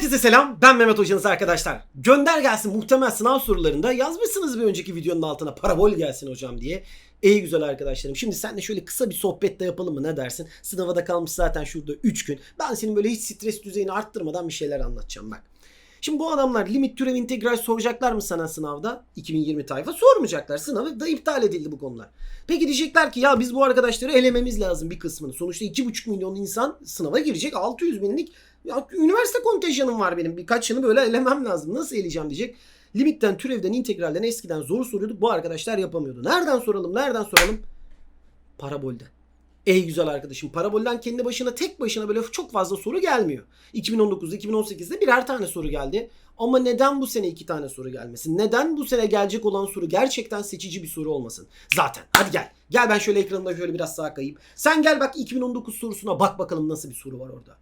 Herkese selam. Ben Mehmet Hocanız arkadaşlar. Gönder gelsin muhtemel sınav sorularında yazmışsınız bir önceki videonun altına parabol gelsin hocam diye. Ey güzel arkadaşlarım. Şimdi seninle şöyle kısa bir sohbet de yapalım mı ne dersin? Sınava da kalmış zaten şurada 3 gün. Ben senin böyle hiç stres düzeyini arttırmadan bir şeyler anlatacağım bak. Şimdi bu adamlar limit türev integral soracaklar mı sana sınavda? 2020 tayfa sormayacaklar. Sınavı da iptal edildi bu konular. Peki diyecekler ki ya biz bu arkadaşları elememiz lazım bir kısmını. Sonuçta 2,5 milyon insan sınava girecek. 600 binlik ya, üniversite kontenjanım var benim. Birkaçını böyle elemem lazım. Nasıl eleyeceğim diyecek. Limitten, türevden, integralden eskiden zor soruyorduk. Bu arkadaşlar yapamıyordu. Nereden soralım? Nereden soralım? Parabolden. Ey güzel arkadaşım parabolden kendi başına tek başına böyle çok fazla soru gelmiyor. 2019'da 2018'de birer tane soru geldi. Ama neden bu sene iki tane soru gelmesin? Neden bu sene gelecek olan soru gerçekten seçici bir soru olmasın? Zaten hadi gel. Gel ben şöyle ekranımda şöyle biraz sağa kayayım. Sen gel bak 2019 sorusuna bak bakalım nasıl bir soru var orada.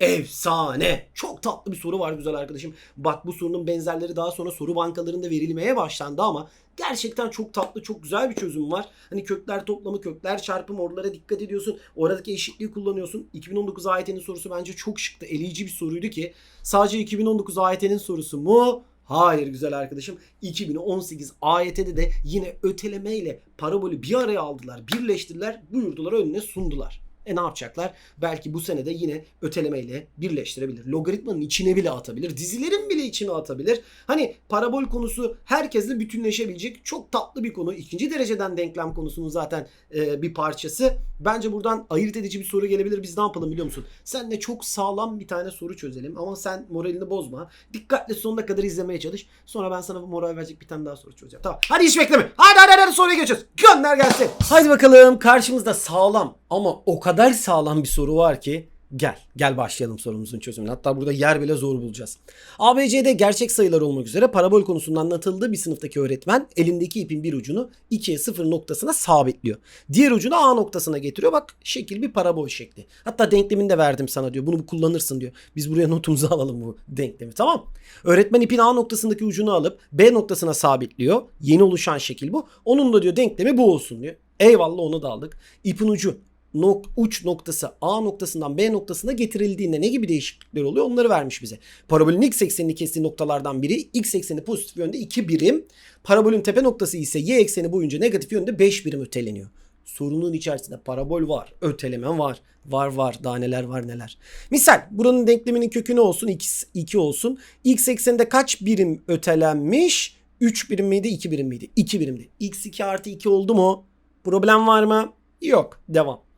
Efsane. Çok tatlı bir soru var güzel arkadaşım. Bak bu sorunun benzerleri daha sonra soru bankalarında verilmeye başlandı ama gerçekten çok tatlı, çok güzel bir çözüm var. Hani kökler toplamı, kökler çarpımı oralara dikkat ediyorsun. Oradaki eşitliği kullanıyorsun. 2019 AYT'nin sorusu bence çok şıktı. Eleyici bir soruydu ki sadece 2019 AYT'nin sorusu mu? Hayır güzel arkadaşım. 2018 AYT'de de yine ötelemeyle parabolü bir araya aldılar, birleştirdiler, buyurdular önüne sundular. E ne yapacaklar? Belki bu sene de yine ötelemeyle birleştirebilir. Logaritmanın içine bile atabilir. Dizilerin bile içine atabilir. Hani parabol konusu herkesle bütünleşebilecek çok tatlı bir konu. İkinci dereceden denklem konusunun zaten e, bir parçası. Bence buradan ayırt edici bir soru gelebilir. Biz ne yapalım biliyor musun? Senle çok sağlam bir tane soru çözelim. Ama sen moralini bozma. Dikkatle sonuna kadar izlemeye çalış. Sonra ben sana bu moral verecek bir tane daha soru çözeceğim. Tamam. Hadi hiç bekleme. Hadi hadi hadi soruya geçiyoruz. Gönder gelsin. Hadi bakalım. Karşımızda sağlam ama o kadar sağlam bir soru var ki Gel, gel başlayalım sorumuzun çözümüne. Hatta burada yer bile zor bulacağız. ABC'de gerçek sayılar olmak üzere parabol konusunda anlatıldığı bir sınıftaki öğretmen elindeki ipin bir ucunu 2'ye 0 noktasına sabitliyor. Diğer ucunu A noktasına getiriyor. Bak şekil bir parabol şekli. Hatta denklemini de verdim sana diyor. Bunu kullanırsın diyor. Biz buraya notumuzu alalım bu denklemi tamam Öğretmen ipin A noktasındaki ucunu alıp B noktasına sabitliyor. Yeni oluşan şekil bu. Onun da diyor denklemi bu olsun diyor. Eyvallah onu da aldık. İpin ucu nok uç noktası A noktasından B noktasına getirildiğinde ne gibi değişiklikler oluyor onları vermiş bize. Parabolün x eksenini kestiği noktalardan biri x ekseni pozitif yönde 2 birim. Parabolün tepe noktası ise y ekseni boyunca negatif yönde 5 birim öteleniyor. Sorunun içerisinde parabol var, öteleme var. Var var daha neler var neler. Misal buranın denkleminin kökü ne olsun? x 2 olsun. X ekseninde kaç birim ötelenmiş? 3 birim miydi 2 birim miydi? 2 birimdi. x2 artı 2 oldu mu? Problem var mı? Yok. Devam.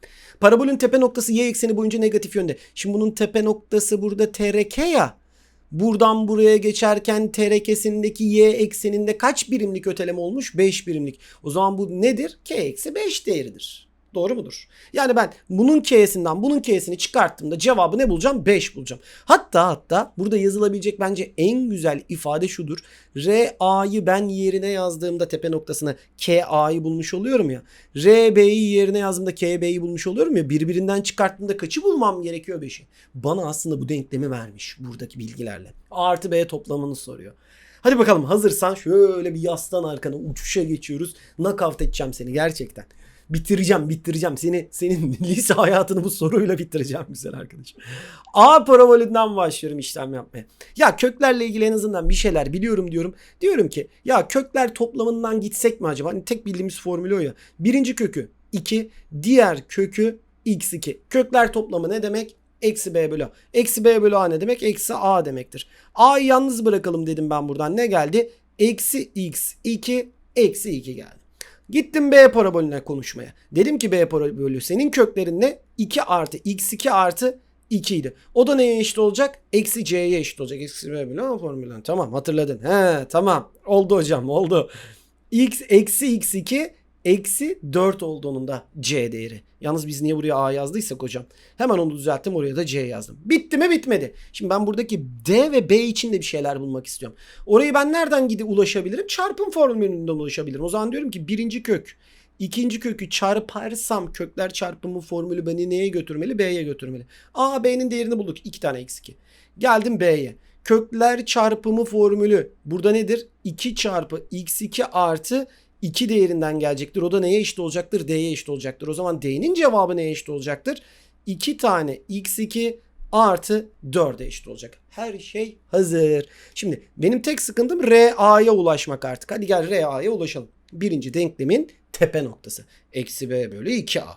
Parabolün tepe noktası y ekseni boyunca negatif yönde. Şimdi bunun tepe noktası burada TRK ya. Buradan buraya geçerken TRK'sindeki y ekseninde kaç birimlik öteleme olmuş? 5 birimlik. O zaman bu nedir? K eksi 5 değeridir. Doğru mudur? Yani ben bunun K'sinden bunun K'sini çıkarttığımda cevabı ne bulacağım? 5 bulacağım. Hatta hatta burada yazılabilecek bence en güzel ifade şudur. R A'yı ben yerine yazdığımda tepe noktasına K A'yı bulmuş oluyorum ya. R B'yi yerine yazdığımda K B'yi bulmuş oluyorum ya. Birbirinden çıkarttığımda kaçı bulmam gerekiyor 5'i? Bana aslında bu denklemi vermiş buradaki bilgilerle. A artı B toplamını soruyor. Hadi bakalım hazırsan şöyle bir yaslan arkana uçuşa geçiyoruz. Knockout edeceğim seni gerçekten bitireceğim bitireceğim. Seni senin lise hayatını bu soruyla bitireceğim güzel arkadaşım. A parabolünden başlıyorum işlem yapmaya. Ya köklerle ilgili en azından bir şeyler biliyorum diyorum. Diyorum ki ya kökler toplamından gitsek mi acaba? Hani tek bildiğimiz formülü o ya. Birinci kökü 2, diğer kökü x2. Kökler toplamı ne demek? Eksi b bölü a. Eksi b bölü a ne demek? Eksi a demektir. a'yı yalnız bırakalım dedim ben buradan. Ne geldi? Eksi x2 eksi 2 geldi. Gittim B parabolüne konuşmaya. Dedim ki B parabolü senin köklerin ne? 2 artı x2 artı 2 idi. O da neye eşit olacak? Eksi c'ye eşit olacak. Eksi b bölü formülden. Tamam hatırladın. He tamam. Oldu hocam oldu. x eksi x2 Eksi 4 oldu onun da C değeri. Yalnız biz niye buraya A yazdıysak hocam. Hemen onu düzelttim oraya da C yazdım. Bitti mi bitmedi. Şimdi ben buradaki D ve B için de bir şeyler bulmak istiyorum. Orayı ben nereden gidip ulaşabilirim? Çarpım formülünden ulaşabilirim. O zaman diyorum ki birinci kök ikinci kökü çarparsam kökler çarpımı formülü beni neye götürmeli? B'ye götürmeli. A, B'nin değerini bulduk. 2 tane x2. Geldim B'ye. Kökler çarpımı formülü burada nedir? 2 çarpı x2 artı 2 değerinden gelecektir. O da neye eşit olacaktır? D'ye eşit olacaktır. O zaman D'nin cevabı neye eşit olacaktır? 2 tane x2 artı 4'e eşit olacak. Her şey hazır. Şimdi benim tek sıkıntım RA'ya ulaşmak artık. Hadi gel RA'ya ulaşalım. Birinci denklemin tepe noktası. Eksi B bölü 2A.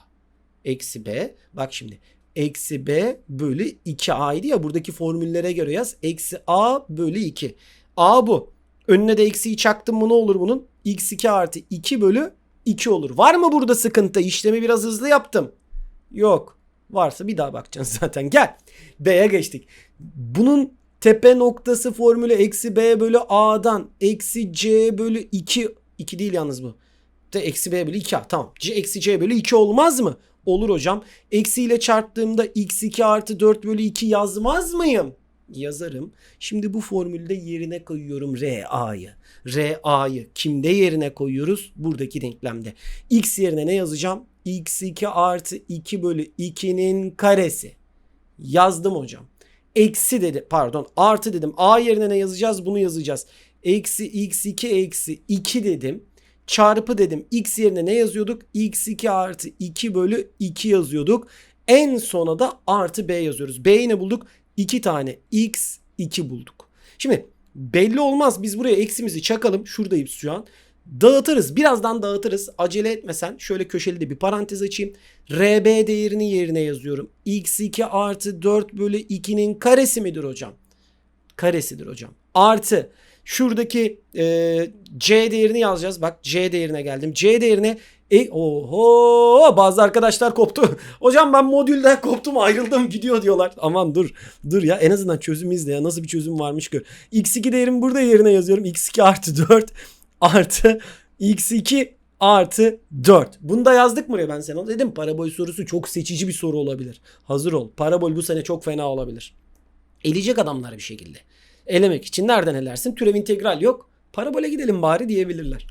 Eksi B. Bak şimdi. Eksi B bölü 2A'ydı ya buradaki formüllere göre yaz. Eksi A bölü 2. A bu. Önüne de eksiyi çaktım mı ne olur bunun? X2 artı 2 bölü 2 olur. Var mı burada sıkıntı? İşlemi biraz hızlı yaptım. Yok. Varsa bir daha bakacaksın zaten. Gel. B'ye geçtik. Bunun tepe noktası formülü eksi B bölü A'dan eksi C bölü 2. 2 değil yalnız bu. De eksi B bölü 2A. Tamam. C eksi C bölü 2 olmaz mı? Olur hocam. Eksi ile çarptığımda x2 artı 4 bölü 2 yazmaz mıyım? Yazarım. Şimdi bu formülde yerine koyuyorum RA'yı. RA'yı kimde yerine koyuyoruz? Buradaki denklemde. X yerine ne yazacağım? x2 artı 2 bölü 2'nin karesi. Yazdım hocam. Eksi dedi pardon artı dedim. A yerine ne yazacağız? Bunu yazacağız. Eksi x2 eksi 2 dedim. Çarpı dedim. X yerine ne yazıyorduk? x2 artı 2 bölü 2 yazıyorduk. En sona da artı b yazıyoruz. B'yi ne bulduk? 2 tane x2 bulduk. Şimdi belli olmaz. Biz buraya eksimizi çakalım. Şuradayız şu an. Dağıtırız. Birazdan dağıtırız. Acele etmesen şöyle köşeli de bir parantez açayım. RB değerini yerine yazıyorum. X2 artı 4 bölü 2'nin karesi midir hocam? Karesidir hocam. Artı şuradaki e, C değerini yazacağız. Bak C değerine geldim. C değerine e, oho bazı arkadaşlar koptu. Hocam ben modülden koptum ayrıldım gidiyor diyorlar. Aman dur dur ya en azından çözüm izle ya nasıl bir çözüm varmış gör. X2 değerimi burada yerine yazıyorum. X2 artı 4 artı X2 artı 4. Bunu da yazdık mı buraya ben sana? Dedim parabol sorusu çok seçici bir soru olabilir. Hazır ol. Parabol bu sene çok fena olabilir. Eleyecek adamlar bir şekilde. Elemek için nereden elersin? Türev integral yok. Parabole gidelim bari diyebilirler.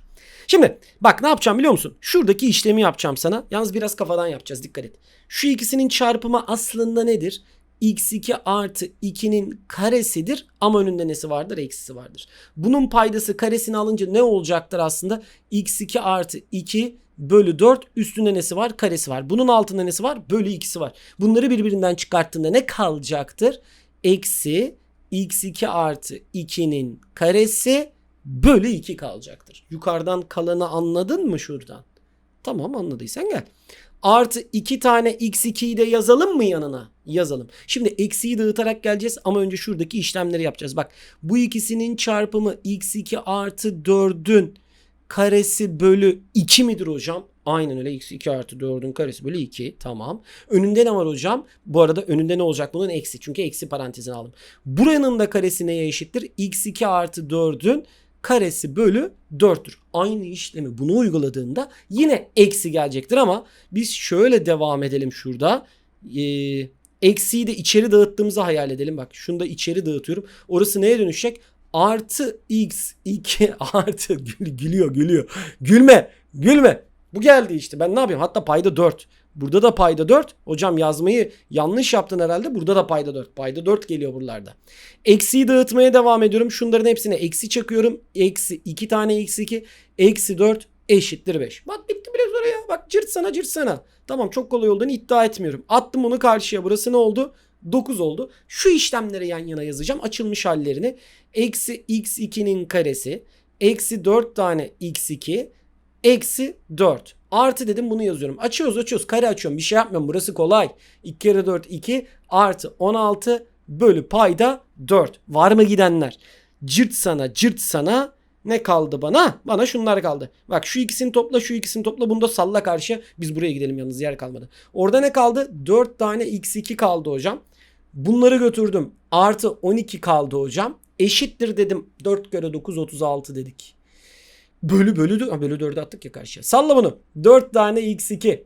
Şimdi bak ne yapacağım biliyor musun? Şuradaki işlemi yapacağım sana. Yalnız biraz kafadan yapacağız dikkat et. Şu ikisinin çarpımı aslında nedir? x2 artı 2'nin karesidir ama önünde nesi vardır? Eksisi vardır. Bunun paydası karesini alınca ne olacaktır aslında? x2 artı 2 bölü 4 üstünde nesi var? Karesi var. Bunun altında nesi var? Bölü 2'si var. Bunları birbirinden çıkarttığında ne kalacaktır? Eksi x2 artı 2'nin karesi bölü 2 kalacaktır. Yukarıdan kalanı anladın mı şuradan? Tamam anladıysan gel. Artı 2 tane x2'yi de yazalım mı yanına? Yazalım. Şimdi eksiyi dağıtarak geleceğiz ama önce şuradaki işlemleri yapacağız. Bak bu ikisinin çarpımı x2 artı 4'ün karesi bölü 2 midir hocam? Aynen öyle x2 artı 4'ün karesi bölü 2 tamam. Önünde ne var hocam? Bu arada önünde ne olacak bunun? Eksi. Çünkü eksi parantezini aldım. Buranın da karesi neye eşittir? x2 artı 4'ün karesi bölü 4'tür. Aynı işlemi bunu uyguladığında yine eksi gelecektir ama biz şöyle devam edelim şurada. Ee, eksiyi de içeri dağıttığımızı hayal edelim. Bak şunu da içeri dağıtıyorum. Orası neye dönüşecek? Artı x 2 artı Gül, gülüyor gülüyor. Gülme gülme. Bu geldi işte. Ben ne yapayım? Hatta payda 4. Burada da payda 4. Hocam yazmayı yanlış yaptın herhalde. Burada da payda 4. Payda 4 geliyor buralarda. Eksiyi dağıtmaya devam ediyorum. Şunların hepsine eksi çakıyorum. Eksi 2 tane eksi 2. Eksi 4 eşittir 5. Bak bitti bile soru ya. Bak cırt sana cırt sana. Tamam çok kolay olduğunu iddia etmiyorum. Attım bunu karşıya. Burası ne oldu? 9 oldu. Şu işlemleri yan yana yazacağım. Açılmış hallerini. Eksi x2'nin karesi. Eksi 4 tane x2. Eksi 4. Artı dedim bunu yazıyorum. Açıyoruz açıyoruz. Kare açıyorum. Bir şey yapmıyorum. Burası kolay. 2 kere 4 2 artı 16 bölü payda 4. Var mı gidenler? Cırt sana cırt sana ne kaldı bana? Bana şunlar kaldı. Bak şu ikisini topla şu ikisini topla bunu da salla karşıya. Biz buraya gidelim yalnız yer kalmadı. Orada ne kaldı? 4 tane x2 kaldı hocam. Bunları götürdüm. Artı 12 kaldı hocam. Eşittir dedim. 4 kere 9 36 dedik. Bölü bölü ha, bölü 4'ü attık ya karşıya. Salla bunu. 4 tane x2.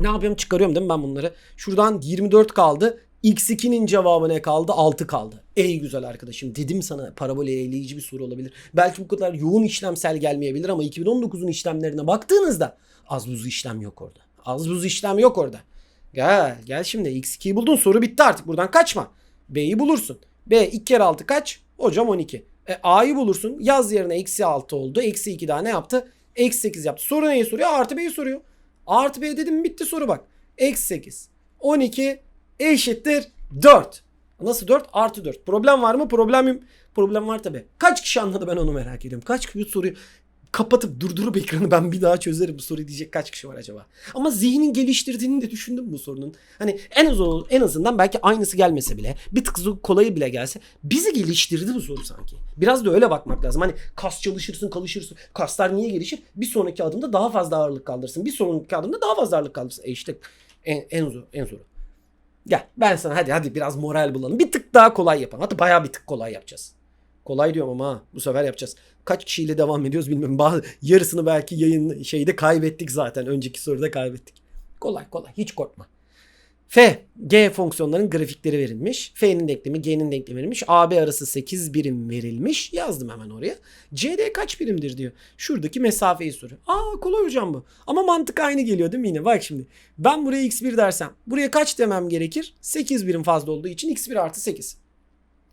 Ne yapıyorum? Çıkarıyorum değil mi ben bunları? Şuradan 24 kaldı. X2'nin cevabı ne kaldı? 6 kaldı. Ey güzel arkadaşım dedim sana parabol eleyici bir soru olabilir. Belki bu kadar yoğun işlemsel gelmeyebilir ama 2019'un işlemlerine baktığınızda az buz işlem yok orada. Az buz işlem yok orada. Gel gel şimdi x2'yi buldun soru bitti artık buradan kaçma. B'yi bulursun. B 2 kere 6 kaç? Hocam 12. E, A'yı bulursun. Yaz yerine eksi 6 oldu. Eksi 2 daha ne yaptı? Eksi 8 yaptı. Soru neyi soruyor? Artı B'yi soruyor. Artı B dedim bitti soru bak. Eksi 8. 12 eşittir 4. Nasıl 4? Artı 4. Problem var mı? Problem problem var tabi. Kaç kişi anladı ben onu merak ediyorum. Kaç kişi soruyu kapatıp durdurup ekranı ben bir daha çözerim bu soruyu diyecek kaç kişi var acaba? Ama zihnin geliştirdiğini de düşündüm bu sorunun. Hani en az en azından belki aynısı gelmese bile bir tık kolayı bile gelse bizi geliştirdi bu soru sanki. Biraz da öyle bakmak lazım. Hani kas çalışırsın, kalışırsın. Kaslar niye gelişir? Bir sonraki adımda daha fazla ağırlık kaldırırsın. Bir sonraki adımda daha fazla ağırlık kaldırırsın. E işte en, en zor, en zoru. Gel ben sana hadi hadi biraz moral bulalım. Bir tık daha kolay yapalım. Hatta bayağı bir tık kolay yapacağız. Kolay diyorum ama ha, bu sefer yapacağız. Kaç kişiyle devam ediyoruz bilmiyorum. Bazı, yarısını belki yayın şeyde kaybettik zaten. Önceki soruda kaybettik. Kolay kolay hiç korkma. F, G fonksiyonların grafikleri verilmiş. F'nin denklemi, G'nin denklemi verilmiş. AB arası 8 birim verilmiş. Yazdım hemen oraya. CD kaç birimdir diyor. Şuradaki mesafeyi soruyor. Aa kolay hocam bu. Ama mantık aynı geliyor değil mi yine? Bak şimdi. Ben buraya x1 dersem. Buraya kaç demem gerekir? 8 birim fazla olduğu için x1 artı 8.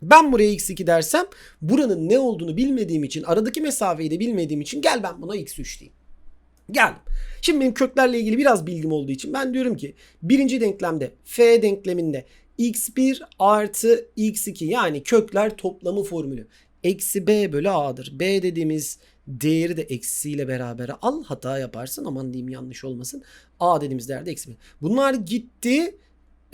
Ben buraya x2 dersem buranın ne olduğunu bilmediğim için aradaki mesafeyi de bilmediğim için gel ben buna x3 diyeyim. Geldim. Şimdi benim köklerle ilgili biraz bilgim olduğu için ben diyorum ki birinci denklemde f denkleminde x1 artı x2 yani kökler toplamı formülü eksi b bölü a'dır. b dediğimiz değeri de eksiyle beraber al hata yaparsın aman diyeyim yanlış olmasın. a dediğimiz değer de eksi. Bunlar gitti.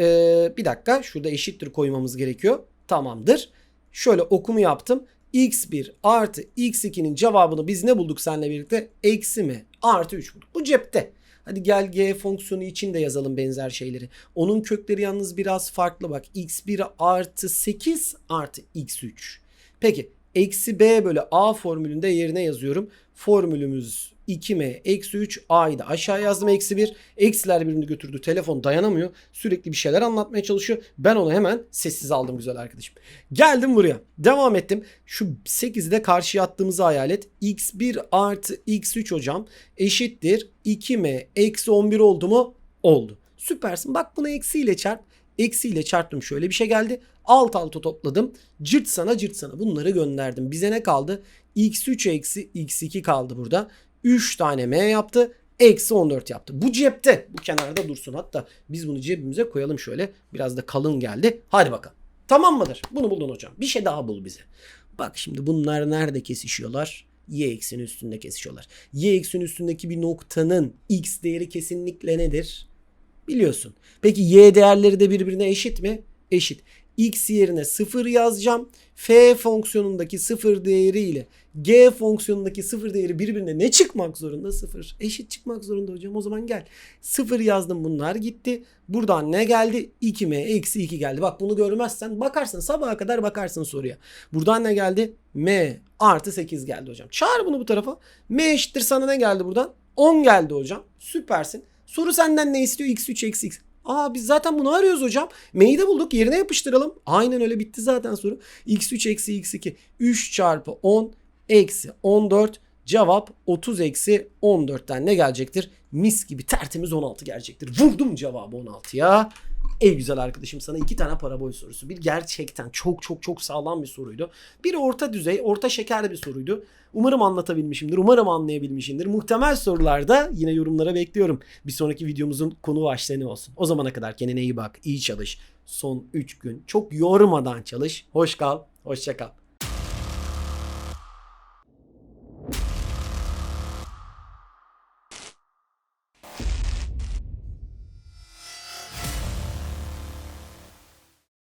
Ee, bir dakika şurada eşittir koymamız gerekiyor. Tamamdır. Şöyle okumu yaptım. x1 artı x2'nin cevabını biz ne bulduk seninle birlikte? Eksi mi? Artı 3 bulduk. Bu cepte. Hadi gel g fonksiyonu için de yazalım benzer şeyleri. Onun kökleri yalnız biraz farklı bak. x1 artı 8 artı x3. Peki eksi b bölü a formülünde yerine yazıyorum. Formülümüz 2m eksi 3 a'yı da aşağı yazdım eksi 1. Eksiler birini götürdü. Telefon dayanamıyor. Sürekli bir şeyler anlatmaya çalışıyor. Ben onu hemen sessiz aldım güzel arkadaşım. Geldim buraya. Devam ettim. Şu 8'i de karşıya attığımızı hayal et. x1 artı x3 hocam eşittir 2m eksi 11 oldu mu? Oldu. Süpersin. Bak bunu eksiyle çarp. Eksiyle çarptım şöyle bir şey geldi. Alt alta topladım. Cırt sana cırt sana bunları gönderdim. Bize ne kaldı? x3 eksi x2 kaldı burada. 3 tane m yaptı. Eksi 14 yaptı. Bu cepte. Bu kenarda dursun. Hatta biz bunu cebimize koyalım şöyle. Biraz da kalın geldi. Hadi bakalım. Tamam mıdır? Bunu buldun hocam. Bir şey daha bul bize. Bak şimdi bunlar nerede kesişiyorlar? Y ekseni üstünde kesişiyorlar. Y ekseni üstündeki bir noktanın x değeri kesinlikle nedir? Biliyorsun. Peki y değerleri de birbirine eşit mi? Eşit. X yerine 0 yazacağım. f fonksiyonundaki 0 değeri ile g fonksiyonundaki 0 değeri birbirine ne çıkmak zorunda? 0. Eşit çıkmak zorunda hocam. O zaman gel. 0 yazdım bunlar gitti. Buradan ne geldi? 2m eksi 2 geldi. Bak bunu görmezsen bakarsın sabaha kadar bakarsın soruya. Buradan ne geldi? m artı 8 geldi hocam. Çağır bunu bu tarafa. m eşittir sana ne geldi buradan? 10 geldi hocam. Süpersin. Soru senden ne istiyor? x3 eksi x. Aa biz zaten bunu arıyoruz hocam. M'yi bulduk yerine yapıştıralım. Aynen öyle bitti zaten soru. x3 eksi x2 3 çarpı 10 eksi 14 cevap 30 eksi 14'ten ne gelecektir? Mis gibi tertemiz 16 gelecektir. Vurdum cevabı 16'ya. Ey güzel arkadaşım sana iki tane para boy sorusu. Bir gerçekten çok çok çok sağlam bir soruydu. Bir orta düzey, orta şekerli bir soruydu. Umarım anlatabilmişimdir. Umarım anlayabilmişimdir. Muhtemel sorularda yine yorumlara bekliyorum. Bir sonraki videomuzun konu başlığı olsun. O zamana kadar kendine iyi bak, iyi çalış. Son 3 gün çok yormadan çalış. Hoş kal, hoşça kal.